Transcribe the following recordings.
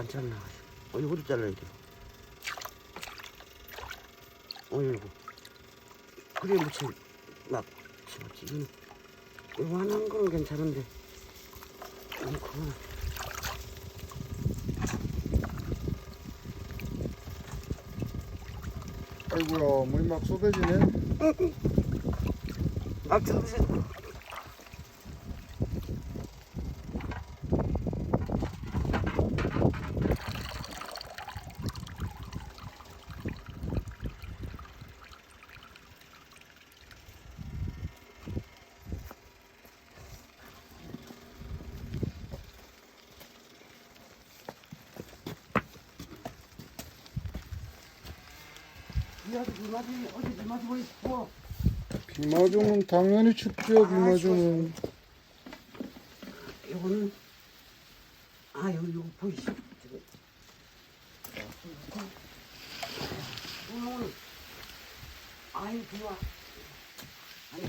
괜찮나? 어, 이거도 잘라야 돼. 어, 이거. 그래, 무치, 막, 집었지. 이거는, 요만한 건 괜찮은데. 너무 크구나. 아이고야 물이 막 쏟아지네 아, 들으세요. 비 맞으니, 어제 비 맞고 있고. 비 맞으면 당연히 춥죠 비 맞으면 요거는 아 여기 요거 보이시죠? 이거는 아이 좋아 아니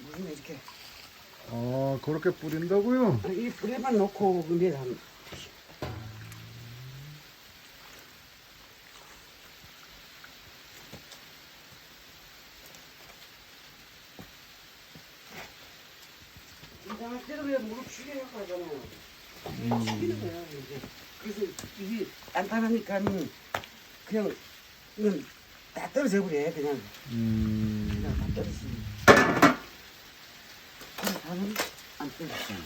무슨 이렇게 아 그렇게 뿌린다고요? 아, 이 뿌리만 놓고 근데 한 이상할 때는 왜 무릎 쉬게 하잖아요. 쉬는 거야 이제. 그래서 이게 단단하니까는 그냥 이건 다 떨어져 버려 그냥 음 그냥 다 떨어지. 그래서 다는 안 떨어지잖아.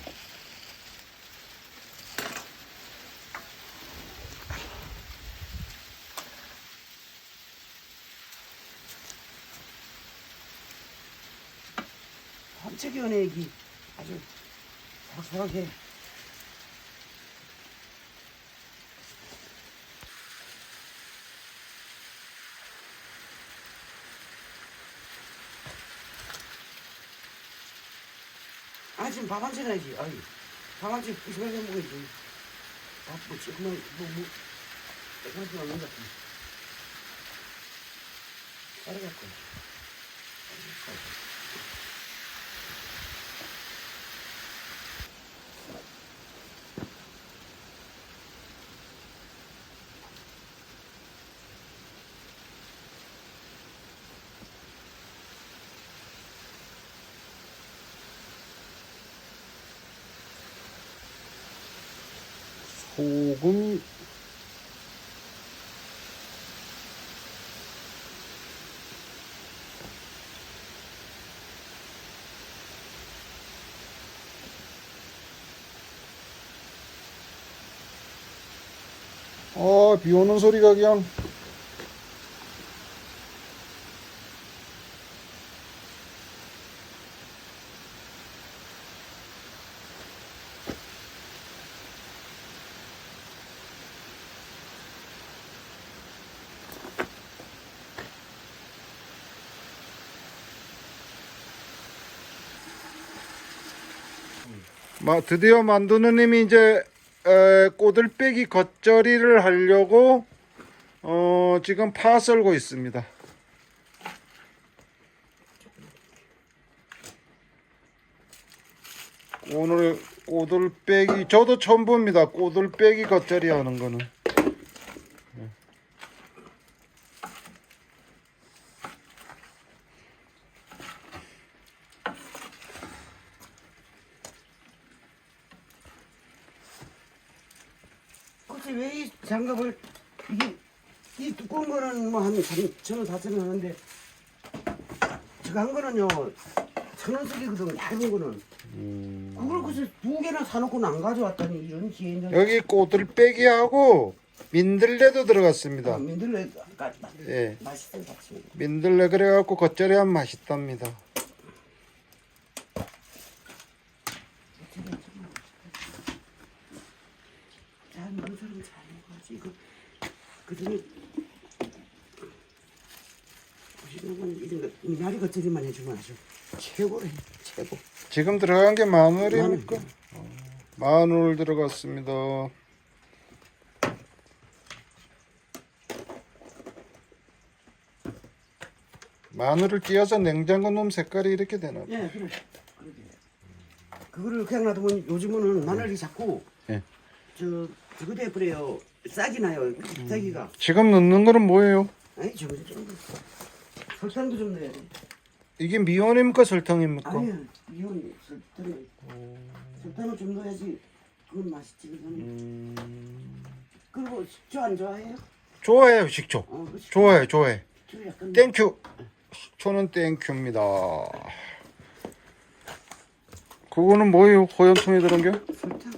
엄청 연애 얘기 아주 사소하게 아 지금 밥 한잔 해야지. 아이 밥 한잔 이상하게 먹어야지. 밥뭐 지금 뭐뭐. 그런 거 없는 것 같아. 따라 소금 아 비 오는 소리가 그냥 마, 드디어 만두 누님이 이제 에, 꼬들빼기 겉절이를 하려고 어, 지금 파 썰고 있습니다. 오늘 꼬들빼기 저도 처음 봅니다. 꼬들빼기 겉절이 하는 거는. 혹시 왜 이 장갑을 이게 이 두꺼운 거는 뭐한 천원 사천 원 하는데 저거 한 거는요 천 원씩이거든 얇은 거는 그걸 글쎄 두 개나 사놓고는 안 가져왔다니 이런 기회는 여기 꼬들 빼기 하고 민들레도 들어갔습니다. 민들레 까 예. 같이 민들레 그래갖고 겉절이 하면 맛있답니다. 잘 먹는 사람 잘 먹어야지 이거 보시는 건 이런 거 미나리 겉절이만 해주면 아주 최고래 최고 지금 들어간 게 마늘입니까? 마늘. 어, 마늘 들어갔습니다. 마늘을 띄어서 냉장고 놓으면 색깔이 이렇게 되나? 예, 그래. 그러게. 그거를 그냥 놔두면 요즘은 마늘이 자꾸 예. 저 그거 돼버려요. 싹이 나요. 싹이가. 지금 넣는 거는 뭐예요? 아니 좀 좀. 설탕도 좀 넣어야 돼. 이게 미원입니까 설탕입니까? 아니야 이건 설탕. 설탕을 좀 넣어야지. 그건 맛있지 그거는. 음, 그리고 식초 안 좋아해요? 좋아해요 식초. 어, 그 식초 좋아해 좋아해. 약간. 땡큐. 식초는 땡큐입니다. 그거는 뭐예요? 호연통에 들어간 게? 설탕.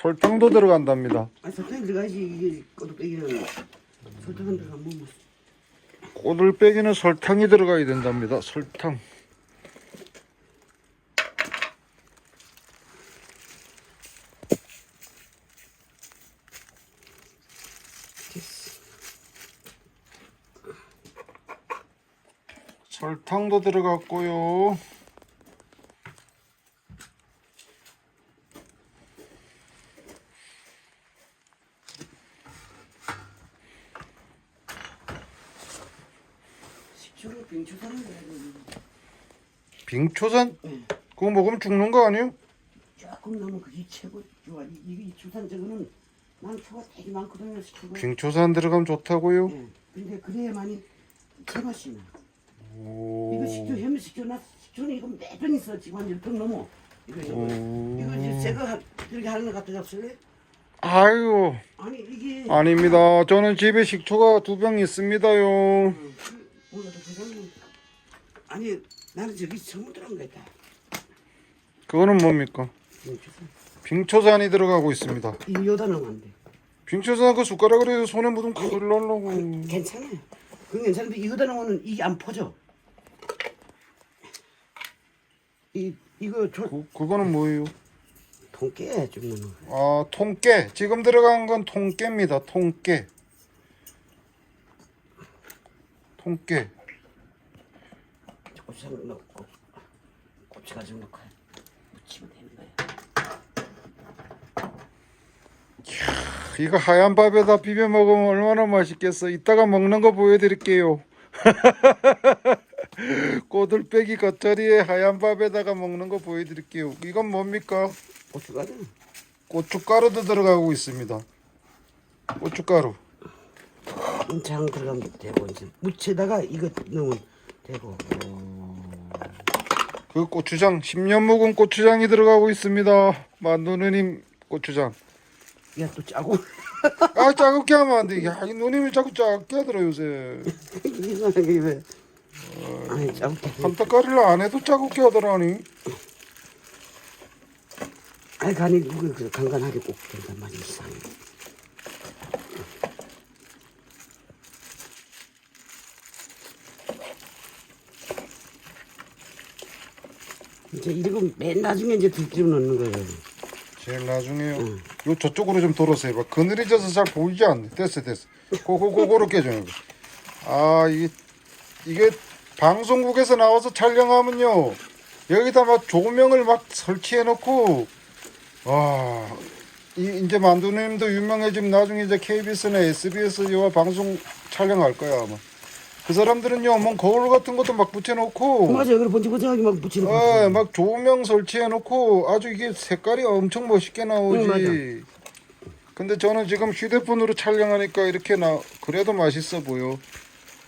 설탕도 들어간답니다. 아 설탕이 들어가야지 이게 꼬들빼기는 설탕 안 들어가면 뭐. 꼬들빼기는 설탕이 들어가야 된답니다. 설탕. 설탕도 들어갔고요. 빙초사는 거야. 이거는. 빙초산? 예. 그거 먹으면 죽는 거 아니에요? 조금 넣으면 그게 최고 좋아. 이- 이게 이 초산 저거는 난 초가 되게 많거든요. 식초가. 빙초산 들어가면 좋다고요? 예. 근데 그래야만이 제맛이 나. 오. 이거 식초 혐 식초 나 식초는 이거 매번 있어 지금 한 10통 넘어. 이거 이거 오. 이거 이제 제가 하- 이렇게 하는 거 갖다 잡술래? 아유, 아니 이게 아닙니다. 저는 집에 식초가 두 병 있습니다요. 어, 그, 그거는 아니 나는 저기 처음 들어온 거 있다. 그거는 뭡니까? 빙초산. 빙초산이 들어가고 있습니다. 이 넣으면 안 돼. 빙초산 그 숟가락으로 해서 손에 묻으면 큰일 날라고. 괜찮아요. 그건 괜찮은데 이거다 넣으면 이게 안 퍼져. 이 이거 저 그, 그거는 뭐예요? 통깨 거. 아, 통깨. 지금 들어간 건 통깨입니다. 통깨. 통깨. 고추장 넣고 고추가 좀 넣고 무치면 되는 거야. 이거 하얀 밥에다 비벼 먹으면 얼마나 맛있겠어. 이따가 먹는 거 보여드릴게요. 꼬들빼기 겉절이에 하얀 밥에다가 먹는 거 보여드릴게요. 이건 뭡니까? 고추가루. 고춧가루도 들어가고 있습니다. 고춧가루. 장 들어가면 되고 이제 무치다가 이거 넣으면 되고. 그 고추장 10년 묵은 고추장이 들어가고 있습니다. 만두 누님 고추장. 야 또 짜고. 아 작게 하면 안 돼. 야, 이 누님이 자꾸 작게 하더라 요새. 이상하게 왜? 아니 짜고. 한떡가리를 안 해도 작게 하더라니. 아니 간이 그, 그 간간하게 꼭 된단 말이 이상해. 이제 이거 맨 나중에 이제 들집 넣는 거예요. 제일 나중에요. 요 저쪽으로 좀 돌아서 해봐. 그늘이 져서 잘 보이지 않네. 됐어 됐어. 고고고 고렇게 좀 해봐. 아 이게 이게 방송국에서 나와서 촬영하면요 여기다 막 조명을 막 설치해 놓고 와 이, 이제 만두님도 유명해지면 나중에 이제 KBS나 SBS 요 방송 촬영할 거야 아마. 그 사람들은요 뭐 거울 같은 것도 막 붙여놓고 맞아요. 그래 번쩍번쩍하게 막 붙이는 거. 어, 막 조명 설치해 놓고 아주 이게 색깔이 엄청 멋있게 나오지. 응, 맞아. 근데 저는 지금 휴대폰으로 촬영하니까 이렇게 나 그래도 맛있어 보여.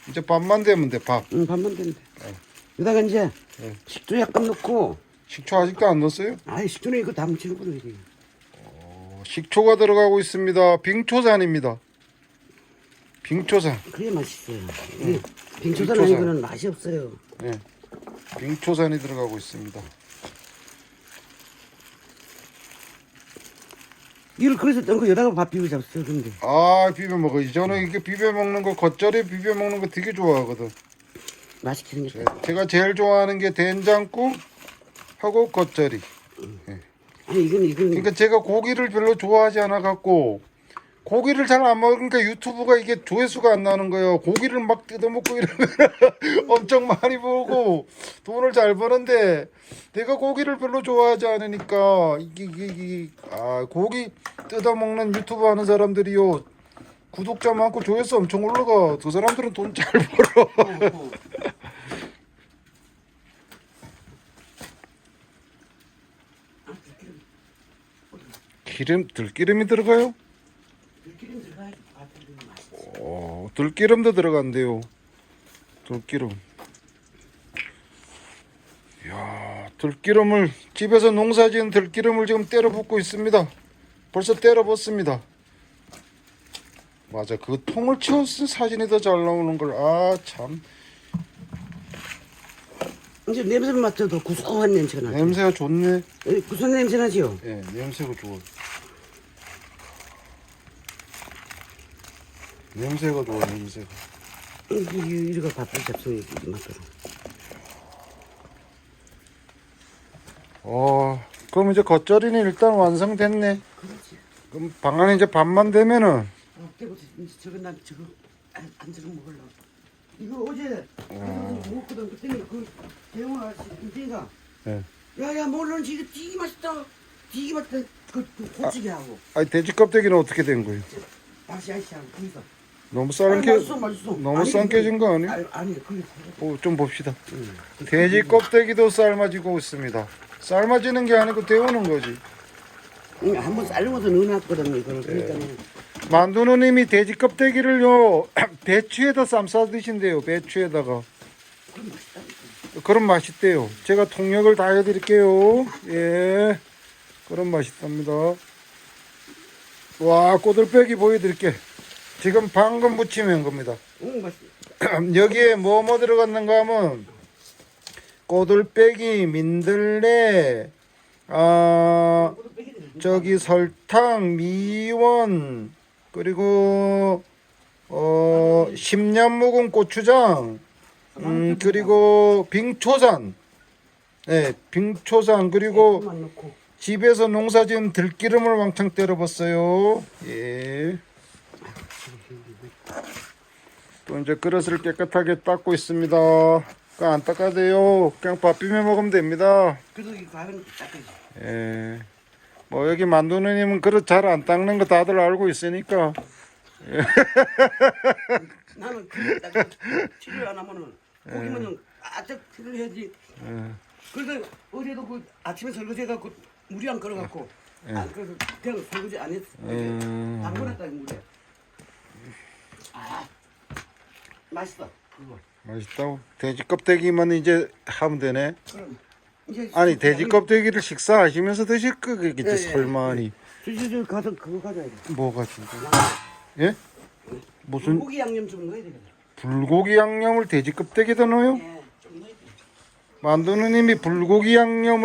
이제 밥만 되면 돼, 밥. 응, 반만 되면 돼. 여기다가 이제 네. 식초 약간 넣고, 식초 아직도 안 넣었어요? 아이 식초는 이거 다 묻히는 거로 이게. 어, 식초가 들어가고 있습니다. 빙초산입니다. 빙초산. 그래야 맛있어요. 이게 빙초산 빙초산. 아니고는 맛이 없어요. 예. 빙초산이 들어가고 있습니다. 이걸 그래서 넣고 여기다가 밥 비벼 잡았어요. 근데 아, 비벼 먹어. 저는 이게 비벼 먹는 거 겉절이 비벼 먹는 거 되게 좋아하거든. 맛있게 생겼다. 제가 제일 좋아하는 게 된장국 하고 겉절이. 아니 이건 이건 그러니까 제가 고기를 별로 좋아하지 않아 갖고 고기를 잘 안 먹으니까 유튜브가 이게 조회수가 안 나는 거예요. 고기를 막 뜯어먹고 이러면 엄청 많이 보고 돈을 잘 버는데 내가 고기를 별로 좋아하지 않으니까 이게 이게, 이게 아 고기 뜯어먹는 유튜브 하는 사람들이요 구독자 많고 조회수 엄청 올라가. 그 사람들은 돈 잘 벌어. 기름 들기름이 들어가요? 들기름. 어, 들기름도 들어간대요. 들기름. 이야, 들기름을 집에서 농사지은 들기름을 지금 때려 붓고 있습니다. 벌써 때려 붓습니다. 맞아, 그 통을 치웠은 사진이 더 잘 나오는 걸. 아, 참. 이제 냄새 맡아도 구수한 냄새가 나. 냄새가 좋네. 에, 구수한 냄새 나지요? 예, 냄새가 좋아. 냄새가 좋아, 냄새가. 이리가 밥을 잡숴 이 맛으로. 어, 그럼 이제 겉절이는 일단 완성됐네. 그렇지. 그럼 방 안에 이제 밥만 되면은 어, 때부터 이제 저거 난 저거 안, 안 저거 먹으려고. 이거 어제 어. 먹었거든. 그때는 그 대웅 아저씨 인가 예. 야야 물론 이거 되게 맛있다. 되게 맛있다. 그, 그 고치게 하고 아니 돼지 껍데기는 어떻게 된 거예요? 다시 아저씨 하고 거기서. 너무 아니, 맛있어 맛있어. 너무 아니, 싼 깨진 거 아니에요? 아니 아니 그게 어, 좀 봅시다. 응. 돼지 껍데기도 삶아지고 있습니다. 삶아지는 게 아니고 데우는 거지. 응, 한번 삶아서 넣어놨거든 이거를 그러니까 만두 누님이 돼지 껍데기를 요 배추에다 쌈싸 드신대요. 배추에다가. 그런 맛있대요. 제가 통역을 다 해드릴게요. 예, 그런 맛있답니다. 와 꼬들빼기 보여드릴게. 지금 방금 무침한 겁니다. 응 맛있어. 여기에 뭐 뭐 들어갔는가 하면 꼬들빼기, 민들레, 아 저기 설탕, 미원 그리고 어 십년 묵은 고추장, 음 그리고 빙초산, 네 빙초산 그리고 만 넣고. 집에서 농사지은 들기름을 왕창 때려봤어요. 예. 또 이제 그릇을 깨끗하게 닦고 있습니다. 그거 안 닦아도 돼요. 그냥 밥 비벼 먹으면 됩니다. 그래서 이 밥은 닦아야지. 예. 뭐 여기 만두 누님은 그릇 잘 안 닦는 거 다들 알고 있으니까. 나는 그딱 치료 안 하면은 고기면은 아짝 치료를 해야지. 예. 그래서 어제도 그 아침에 설거지 해갖고 물이 안 끓어갖고 안 끓어서 그냥 설거지 안 했어. 음. 담궈놨다 이 물에. 아 맛있어 그거. 맛있다고. 돼지 껍데기만 이제 하면 되네. 그럼 이제 아니 돼지 껍데기를 식사하시면서 드실 거겠지 예, 예. 설마니. 저저 가서 그거 가져야 돼. 뭐가 진짜? 예? 무슨 고기 양념 좀 넣어야 되겠다. 불고기 양념을 돼지 껍데기에다 넣어요? 예, 좀 넣어야 돼. 만두누님이 불고기 양념을